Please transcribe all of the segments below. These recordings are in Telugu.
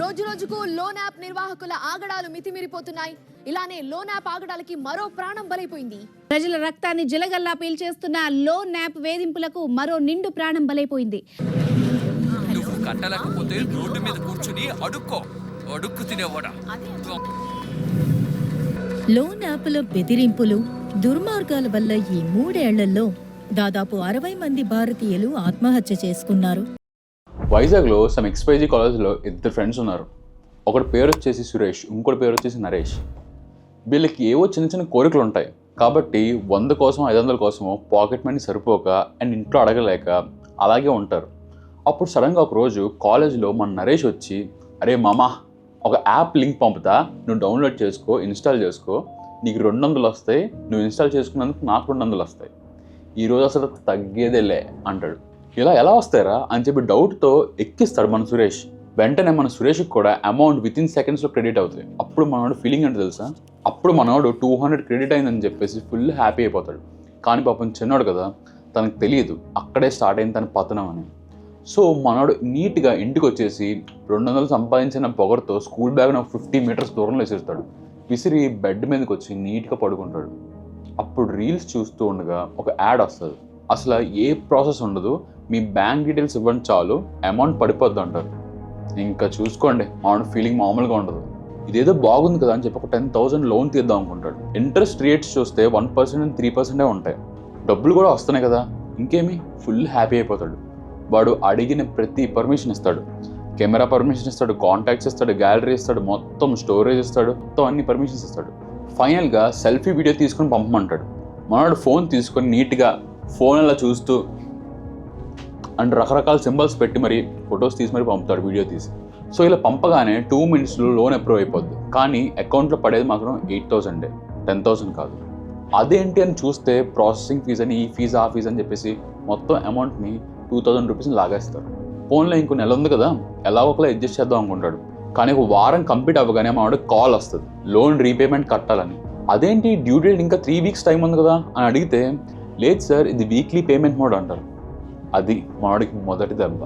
రోజు రోజుకు లోన్ యాప్ నిర్వాహకుల ఆగడాలు మితిమీరిపోతున్నాయి. ఇలానే లోన్ యాప్ ఆగడాలకి మరో ప్రాణం బలైపోయింది. ప్రజల రక్తాన్ని జిలగల్లా పీల్చేస్తున్న లోన్ యాప్ వేధింపులకు మరో నిండు ప్రాణం బలైపోయింది. నువ్వు కట్టలేకపోతే రోడ్డు మీద కూర్చుని అడుక్కో. అడుక్కు తినేవాడా లోన్ యాప్ల బెదిరింపులు దుర్మార్గాల వల్ల ఈ మూడేళ్ళలో దాదాపు అరవై మంది భారతీయులు ఆత్మహత్య చేసుకున్నారు. వైజాగ్లో సమ్ ఎక్స్పైజీ కాలేజ్లో ఇద్దరు ఫ్రెండ్స్ ఉన్నారు. ఒకటి పేరు వచ్చేసి సురేష్ ఇంకోటి పేరు వచ్చేసి నరేష్. వీళ్ళకి ఏవో చిన్న చిన్న కోరికలు ఉంటాయి. కాబట్టి వంద కోసం ఐదు వందల కోసమో పాకెట్ మనీ సరిపోక అండ్ ఇంట్లో అడగలేక అలాగే ఉంటారు. అప్పుడు సడన్గా ఒకరోజు కాలేజీలో మన నరేష్ వచ్చి అరే మామా ఒక యాప్ లింక్ పంపుతా నువ్వు డౌన్లోడ్ చేసుకో ఇన్స్టాల్ చేసుకో. నీకు రెండు వందలు వస్తాయి నువ్వు ఇన్స్టాల్ చేసుకున్నందుకు నాకు రెండు వందలు వస్తాయి. ఈరోజు అసలు తగ్గేదేలే అంటాడు. ఇలా ఎలా వస్తారా అని చెప్పి డౌట్తో ఎక్కిస్తాడు మన సురేష్. వెంటనే మన సురేష్కి కూడా అమౌంట్ విత్ ఇన్ సెకండ్స్లో క్రెడిట్ అవుతుంది. అప్పుడు మనోడు ఫీలింగ్ అంటే తెలుసా? అప్పుడు మనోడు టూ హండ్రెడ్ క్రెడిట్ అయిందని చెప్పేసి ఫుల్ హ్యాపీ అయిపోతాడు. కానీ పాపం చిన్నోడు కదా తనకు తెలియదు. అక్కడే స్టార్ట్ అయింది తన పతనం అని. సో మనోడు నీట్గా ఇంటికి వచ్చేసి రెండు వందలు సంపాదించిన పొగరుతో స్కూల్ బ్యాగ్ నాకు ఫిఫ్టీ మీటర్స్ దూరంలో వేసేస్తాడు విసిరి బెడ్ మీదకి వచ్చి నీట్గా పడుకుంటాడు. అప్పుడు రీల్స్ చూస్తూ ఉండగా ఒక యాడ్ వస్తుంది. అసలు ఏ ప్రాసెస్ ఉండదు. మీ బ్యాంక్ డీటెయిల్స్ ఇవ్వండి చాలు అమౌంట్ పడిపోద్ది అంటారు. ఇంకా చూసుకోండి మామూలు ఫీలింగ్ మామూలుగా ఉండదు. ఇదేదో బాగుంది కదా అని చెప్పి ఒక టెన్ థౌసండ్ లోన్ తీద్దాం అనుకుంటాడు. ఇంట్రెస్ట్ రేట్స్ చూస్తే వన్ పర్సెంట్ అండ్ త్రీ పర్సెంటే ఉంటాయి. డబ్బులు కూడా వస్తున్నాయి కదా ఇంకేమి? ఫుల్ హ్యాపీ అయిపోతాడు. వాడు అడిగిన ప్రతి పర్మిషన్ ఇస్తాడు. కెమెరా పర్మిషన్ ఇస్తాడు కాంటాక్ట్స్ ఇస్తాడు గ్యాలరీ ఇస్తాడు మొత్తం స్టోరేజ్ ఇస్తాడు మొత్తం అన్ని పర్మిషన్స్ ఇస్తాడు. ఫైనల్గా సెల్ఫీ వీడియో తీసుకొని పంపమంటాడు. మనవాడు ఫోన్ తీసుకొని నీట్గా ఫోన్ అలా చూస్తూ అండ్ రకరకాల సింబల్స్ పెట్టి మరి ఫొటోస్ తీసి మరి పంపుతాడు వీడియో తీసి. సో ఇలా పంపగానే టూ మినిట్స్లో లోన్ అప్రూవ్ అయిపోద్ది. కానీ అకౌంట్లో పడేది మాత్రం ఎయిట్ థౌసండే టెన్ థౌసండ్ కాదు. అదేంటి అని చూస్తే ప్రాసెసింగ్ ఫీజ్ అని ఈ ఫీజ్ ఆ ఫీజ్ అని చెప్పేసి మొత్తం అమౌంట్ని టూ థౌసండ్ రూపీస్ని లాగేస్తారు. ఫోన్లో ఇంకో నెల ఉంది కదా ఎలా ఒకలా అడ్జస్ట్ చేద్దాం అనుకుంటాడు. కానీ ఒక వారం కంప్లీట్ అవ్వగానే మా వాడికి కాల్ వస్తుంది లోన్ రీపేమెంట్ కట్టాలని. అదేంటి డ్యూ డేట్ ఇంకా త్రీ వీక్స్ టైం ఉంది కదా అని అడిగితే లేదు సార్ ఇది వీక్లీ పేమెంట్ మోడ్ అంటారు. అది మావాడికి మొదటి దెబ్బ.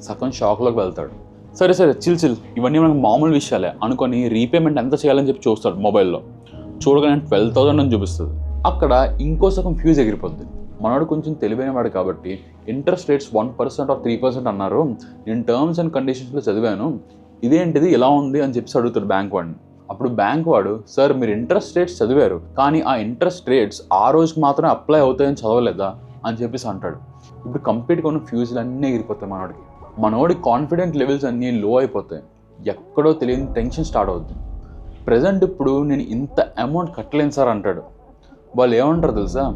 సగం షాక్లోకి వెళ్తాడు. సరే సరే చిల్ చిల్. ఇవన్నీ మనకు మామూలు విషయాలే. అనుకొని రీపేమెంట్ ఎంత చేయాలని చెప్పి చూస్తాడు మొబైల్లో. చూడగానే ట్వెల్వ్ థౌసండ్ అని చూపిస్తుంది. అక్కడ ఇంకో సగం ఫ్యూజ్ ఎగిరిపోద్ది. మనోడు కొంచెం తెలివైన వాడు కాబట్టి interest rates one percent or three percent అన్నారు. నేను టర్మ్స్ అండ్ కండిషన్స్లో చదివాను. ఇదేంటిది? ఇలా ఉంది అని చెప్పి అడుగుతాడు బ్యాంక్ వాడిని. అప్పుడు బ్యాంక్ వాడు సార్ మీరు ఇంట్రెస్ట్ రేట్స్ చదివారు కానీ ఆ ఇంట్రెస్ట్ రేట్స్ ఆ రోజుకి మాత్రమే అప్లై అవుతాయని చదవలేదా? అని చెప్పేసి అంటాడు. ఇప్పుడు కంప్లీట్గా ఉన్న ఫ్యూజులు అన్నీ ఎగిరిపోతాయి మనోడికి. మనోడి కాన్ఫిడెంట్ లెవెల్స్ అన్నీ లో అయిపోతాయి. ఎక్కడో తెలియని టెన్షన్ స్టార్ట్ అవుతుంది ప్రజెంట్ ఇప్పుడు నేను ఇంత అమౌంట్ కట్టలేను సార్ అంటాడు. వాళ్ళు ఏమంటారు తెలుసా?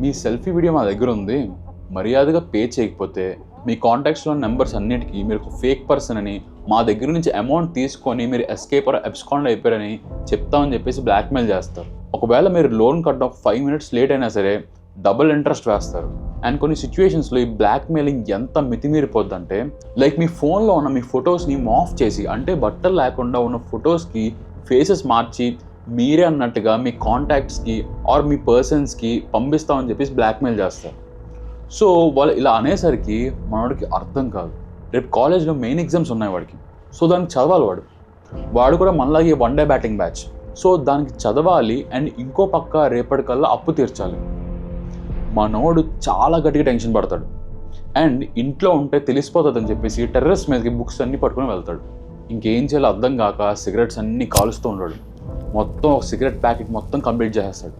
మీ సెల్ఫీ వీడియో మా దగ్గర ఉంది. మర్యాదగా పే చేయకపోతే మీ కాంటాక్ట్స్లో నెంబర్స్ అన్నిటికీ మీరు ఒక ఫేక్ పర్సన్ అని మా దగ్గర నుంచి అమౌంట్ తీసుకొని మీరు ఎస్కేప్ ఆర్ అయిపోయారని చెప్తామని చెప్పేసి బ్లాక్మెయిల్ చేస్తారు. ఒకవేళ మీరు లోన్ కట్టడం ఫైవ్ మినిట్స్ లేట్ అయినా సరే డబుల్ ఇంట్రెస్ట్ వేస్తారు. అండ్ కొన్ని సిచ్యువేషన్స్లో ఈ బ్లాక్మెయిలింగ్ ఎంత మితిమీరిపోద్దంటే లైక్ మీ ఫోన్లో ఉన్న మీ ఫొటోస్ని మాఫ్ చేసి అంటే బట్టలు లేకుండా ఉన్న ఫొటోస్కి ఫేసెస్ మార్చి మీరే అన్నట్టుగా మీ కాంటాక్ట్స్కి ఆర్ మీ పర్సన్స్కి పంపిస్తామని చెప్పేసి బ్లాక్మెయిల్ చేస్తారు. సో వాళ్ళు ఇలా అనేసరికి మనోడికి అర్థం కాదు. రేపు కాలేజ్లో మెయిన్ ఎగ్జామ్స్ ఉన్నాయి వాడికి. సో దానికి చదవాలి వాడు. వాడు కూడా మనలాగే one day batting batch so దానికి చదవాలి అండ్ ఇంకో పక్క రేపటికల్లా అప్పు తీర్చాలి. మనోడు చాలా గట్టిగా టెన్షన్ పడతాడు. అండ్ ఇంట్లో ఉంటే తెలిసిపోతుంది అని చెప్పేసి టెర్రస్ మీదకి బుక్స్ అన్నీ పట్టుకుని వెళ్తాడు. ఇంకేం చేయాలో అర్థం కాక సిగరెట్స్ అన్నీ కాలుస్తూ ఉంటాడు మొత్తం ఒక సిగరెట్ ప్యాకెట్ మొత్తం కంప్లీట్ చేసేస్తాడు.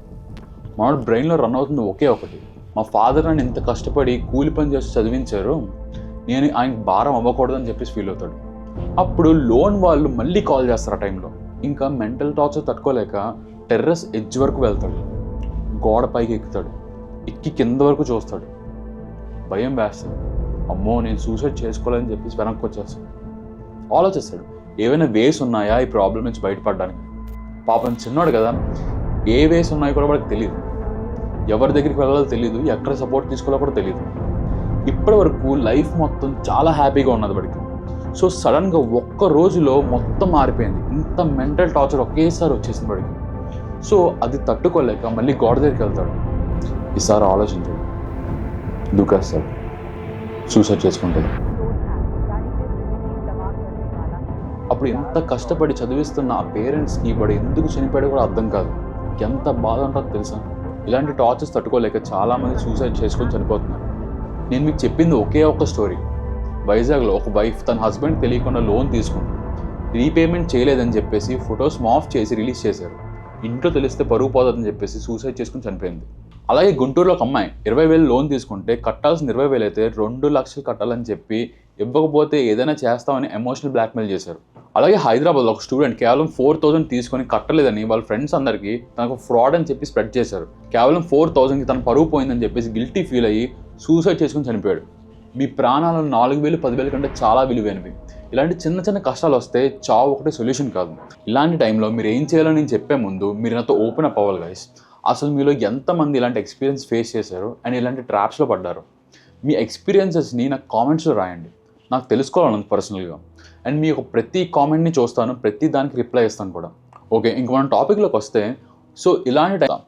మనోడు బ్రెయిన్లో రన్ అవుతుంది ఒకే ఒకటి. మా ఫాదర్ నన్ను ఇంత కష్టపడి కూలి పని చేసి చదివించారు. నేను ఆయనకి భారం అవ్వకూడదని చెప్పేసి ఫీల్ అవుతాడు. అప్పుడు లోన్ వాళ్ళు మళ్ళీ కాల్ చేస్తారు ఆ టైంలో. ఇంకా మెంటల్ టార్చర్ తట్టుకోలేక టెర్రస్ ఎడ్జ్ వరకు వెళ్తాడు. గోడ పైకి ఎక్కుతాడు. ఎక్కి కింద వరకు చూస్తాడు. భయం వేస్తాడు. అమ్మో నేను సూసైడ్ చేసుకోవాలని చెప్పేసి వెనక్కి వచ్చేస్తాడు. ఆలోచిస్తాడు ఏవైనా వేస్ ఉన్నాయా ఈ ప్రాబ్లం నుంచి బయటపడడానికి? పాపం చిన్నోడు కదా ఏ వేస్ ఉన్నాయో కూడా వాడికి తెలియదు ఎవరి దగ్గరికి వెళ్ళాలో తెలియదు ఎక్కడ సపోర్ట్ తీసుకోవాలో కూడా తెలియదు ఇప్పటి వరకు లైఫ్ మొత్తం చాలా హ్యాపీగా ఉన్నది వాడికి. సో సడన్గా ఒక్క రోజులో మొత్తం మారిపోయింది. ఇంత మెంటల్ టార్చర్ ఒకేసారి వచ్చేసింది వాడికి. సో అది తట్టుకోలేక మళ్ళీ గోడ దగ్గరికి వెళ్తాడు. ఈసారి ఆలోచించండి దూకేస్తాడు సూసైడ్ చేసుకుంటాడు. అప్పుడు ఎంత కష్టపడి చదివిస్తున్న ఆ పేరెంట్స్కి వాడు ఎందుకు చనిపోయాడో కూడా అర్థం కాదు. ఎంత బాధ ఉంటుందో తెలుసా? ఇలాంటి టార్చర్స్ తట్టుకోలేక చాలామంది సూసైడ్ చేసుకొని చనిపోతున్నారు. నేను మీకు చెప్పింది ఒకే ఒక్క స్టోరీ వైజాగ్లో ఒక వైఫ్ తన హస్బెండ్ తెలియకుండా లోన్ తీసుకుంది. రీపేమెంట్ చేయలేదని చెప్పేసి ఫొటోస్ మాఫ్ చేసి రిలీజ్ చేశారు. ఇంట్లో తెలిస్తే పరుగు పోదని చెప్పేసి సూసైడ్ చేసుకుని చనిపోయింది. అలాగే గుంటూరులో ఒక అమ్మాయి ఇరవై వేలు లోన్ తీసుకుంటే కట్టాల్సిన ఇరవై వేలు అయితే రెండు లక్షలు కట్టాలని చెప్పి ఇవ్వకపోతే ఏదైనా చేస్తామని ఎమోషనల్ బ్లాక్మెయిల్ చేశారు. అలాగే హైదరాబాద్లో ఒక స్టూడెంట్ కేవలం ఫోర్ థౌసండ్ తీసుకొని కట్టలేదని వాళ్ళ ఫ్రెండ్స్ అందరికీ తనకు ఫ్రాడ్ అని చెప్పి స్ప్రెడ్ చేశారు. కేవలం ఫోర్ థౌసండ్కి తన పరువు పోయిందని చెప్పేసి గిల్టీ ఫీల్ అయ్యి సూసైడ్ చేసుకుని చనిపోయాడు. మీ ప్రాణాలు నాలుగు వేలు పదివేల కంటే చాలా విలువైనవి. ఇలాంటి చిన్న చిన్న కష్టాలు వస్తే చావు ఒకటే సొల్యూషన్ కాదు. ఇలాంటి టైంలో మీరు ఏం చేయాలో నేను చెప్పే ముందు మీరు నాతో ఓపెన్ అప్ అవ్వాలి గైస్ అసలు మీలో ఎంతమంది ఇలాంటి ఎక్స్పీరియన్స్ ఫేస్ చేశారు? అండ్ ఇలాంటి ట్రాప్స్లో పడ్డారు? మీ ఎక్స్పీరియన్సెస్ని నాకు కామెంట్స్లో రాయండి. నాకు తెలుసుకోవాలన్నది పర్సనల్గా అండ్ మీ యొక్క ప్రతి కామెంట్ని చూస్తాను ప్రతి దానికి రిప్లై ఇస్తాను కూడా. ఓకే ఇంక మన టాపిక్లోకి వస్తే సో ఇలాంటి టైం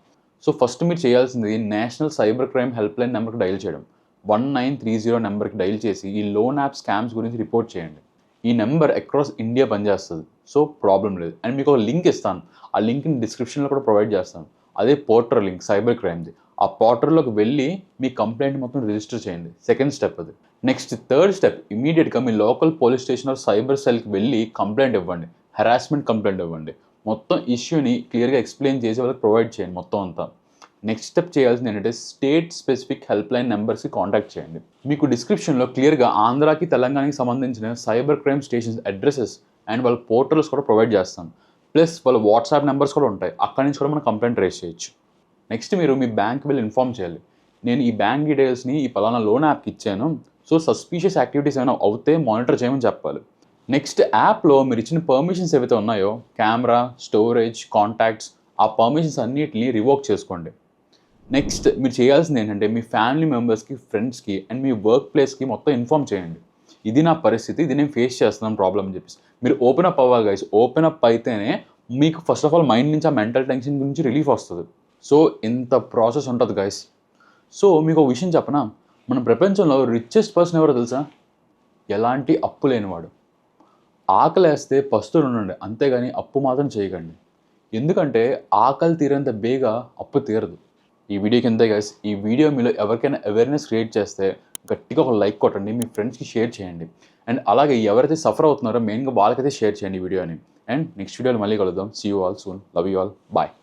సో ఫస్ట్ మీరు చేయాల్సింది national cyber crime help line నెంబర్కి డైల్ చేయడం వన్ నైన్ త్రీ జీరో నెంబర్కి డైల్ చేసి ఈ లోన్ యాప్ స్కామ్స్ గురించి రిపోర్ట్ చేయండి. ఈ నెంబర్ అక్రాస్ ఇండియా పనిచేస్తుంది. సో ప్రాబ్లం లేదు. అండ్ మీకు ఒక లింక్ ఇస్తాను. ఆ లింక్ని డిస్క్రిప్షన్లో కూడా ప్రొవైడ్ చేస్తాను. అదే పోర్టర్ లింక్ సైబర్ క్రైమ్ది ఆ పోర్టర్లోకి వెళ్ళి మీ కంప్లైంట్ మొత్తం రిజిస్టర్ చేయండి. సెకండ్ స్టెప్ అది. నెక్స్ట్ థర్డ్ స్టెప్ ఇమీడియట్గా మీ local police station or cyber సెల్కి వెళ్ళి కంప్లైంట్ ఇవ్వండి. హెరాస్మెంట్ కంప్లైంట్ ఇవ్వండి. మొత్తం ఇష్యూని క్లియర్గా ఎక్స్ప్లెయిన్ చేసి వాళ్ళకి ప్రొవైడ్ చేయండి మొత్తం అంతా. నెక్స్ట్ స్టెప్ చేయాల్సింది ఏంటంటే స్టేట్ స్పెసిఫిక్ హెల్ప్ లైన్ నెంబర్స్కి కాంటాక్ట్ చేయండి. మీకు డిస్క్రిప్షన్లో క్లియర్గా ఆంధ్రాకి తెలంగాణకి సంబంధించిన cyber crime stations addresses and వాళ్ళ పోర్టల్స్ కూడా ప్రొవైడ్ చేస్తాను. ప్లస్ వాళ్ళ వాట్సాప్ నెంబర్స్ కూడా ఉంటాయి. అక్కడి నుంచి కూడా మనం కంప్లైంట్ రేస్ చేయొచ్చు. నెక్స్ట్ మీరు మీ బ్యాంక్ వెళ్ళి ఇన్ఫామ్ చేయాలి. నేను ఈ బ్యాంక్ డీటెయిల్స్ని ఈ పలానా లోన్ యాప్కి ఇచ్చాను. సో సస్పీషియస్ యాక్టివిటీస్ ఏమైనా అవుతే మానిటర్ చేయమని చెప్పాలి. నెక్స్ట్ యాప్లో మీరు ఇచ్చిన పర్మిషన్స్ ఏవైతే ఉన్నాయో కెమెరా స్టోరేజ్ కాంటాక్ట్స్ ఆ పర్మిషన్స్ అన్నిటిని రివోక్ చేసుకోండి. నెక్స్ట్ మీరు చేయాల్సింది ఏంటంటే మీ ఫ్యామిలీ మెంబర్స్కి ఫ్రెండ్స్కి అండ్ మీ వర్క్ ప్లేస్కి మొత్తం ఇన్ఫామ్ చేయండి. ఇది నా పరిస్థితి ఇది నేను ఫేస్ చేస్తున్నాను ప్రాబ్లం అని చెప్పేసి. మీరు ఓపెన్ అప్ అవ్వాలి గైస్ ఓపెన్ అప్ అయితేనే మీకు ఫస్ట్ ఆఫ్ ఆల్ మైండ్ నుంచి ఆ మెంటల్ టెన్షన్ గురించి రిలీఫ్ వస్తుంది. సో ఇంత ప్రాసెస్ ఉంటుంది గైస్ సో మీకు ఒక విషయం చెప్పనా? మన ప్రపంచంలో రిచెస్ట్ పర్సన్ ఎవరో తెలుసా? ఎలాంటి అప్పు లేనివాడు. ఆకలేస్తే పస్తులు ఉండండి అంతేగాని అప్పు మాత్రం చేయకండి. ఎందుకంటే ఆకలి తీరేంత బేగా అప్పు తీరదు. ఈ వీడియో కింద గైస్ ఈ వీడియో మీలో ఎవరికైనా అవేర్నెస్ క్రియేట్ చేస్తే గట్టిగా ఒక లైక్ కొట్టండి మీ ఫ్రెండ్స్కి షేర్ చేయండి. అండ్ అలాగే ఎవరైతే సఫర్ అవుతున్నారో మెయిన్గా వాళ్ళకైతే షేర్ చేయండి ఈ వీడియోని. అండ్ నెక్స్ట్ వీడియోలో మళ్ళీ కలుద్దాం. See you all soon love you all bye